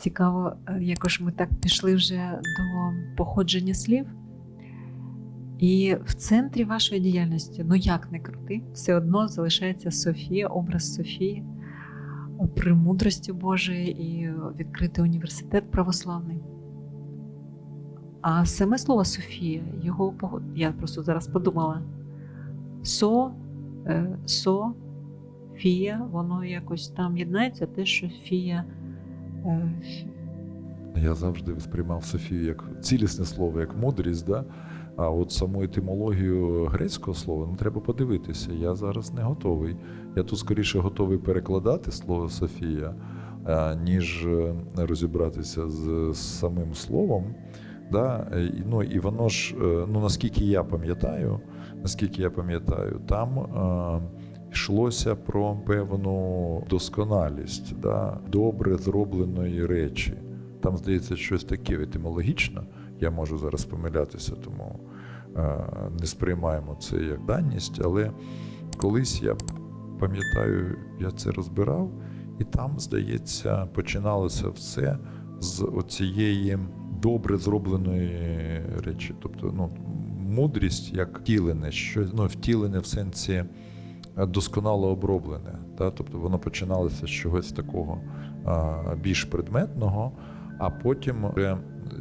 Цікаво, е, якось ми так пішли вже до походження слів. І в центрі вашої діяльності, ну як не крути, все одно залишається Софія, образ Софії, премудрості Божої і відкритий університет православний. А саме слово Софія, його я просто зараз подумала. Со, е, со, фія, воно якось там єднається, те, що фія. Я завжди сприймав Софію як цілісне слово, як мудрість. Да? А от саму етимологію грецького слова ну, треба подивитися. Я зараз не готовий. Я тут скоріше готовий перекладати слово Софія, ніж е, розібратися з, самим словом. Да? Ну, і воно ж, е, ну наскільки я пам'ятаю, наскільки я пам'ятаю, там е, йшлося про певну досконалість, да? добре зробленої речі. Там, здається, щось таке етимологічно. Я можу зараз помилятися, тому е, не сприймаємо це як даність. Але колись я пам'ятаю, я це розбирав, і там, здається, починалося все з оцієї добре зробленої речі. Тобто, ну, мудрість як втілене, що ну, втілене в сенсі досконало оброблене. Та? Тобто воно починалося з чогось такого більш предметного, а потім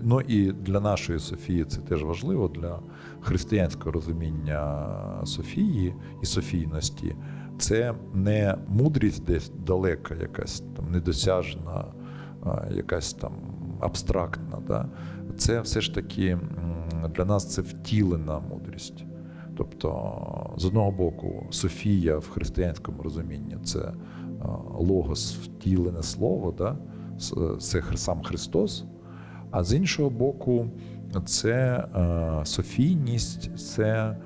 ну і для нашої Софії це теж важливо, для християнського розуміння Софії і Софійності. Це не мудрість десь далека, якась там недосяжна, якась там абстрактна. Да? Це все ж таки для нас це втілена мудрість. Тобто, з одного боку, Софія в християнському розумінні це логос, втілене слово, да? Це сам Христос. А з іншого боку, це софійність, це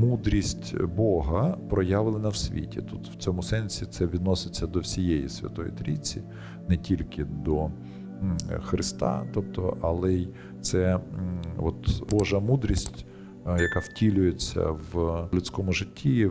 мудрість Бога, проявлена в світі. Тут в цьому сенсі це відноситься до всієї Святої Трійці, не тільки до Христа, тобто, але й це от Божа мудрість, яка втілюється в людському житті,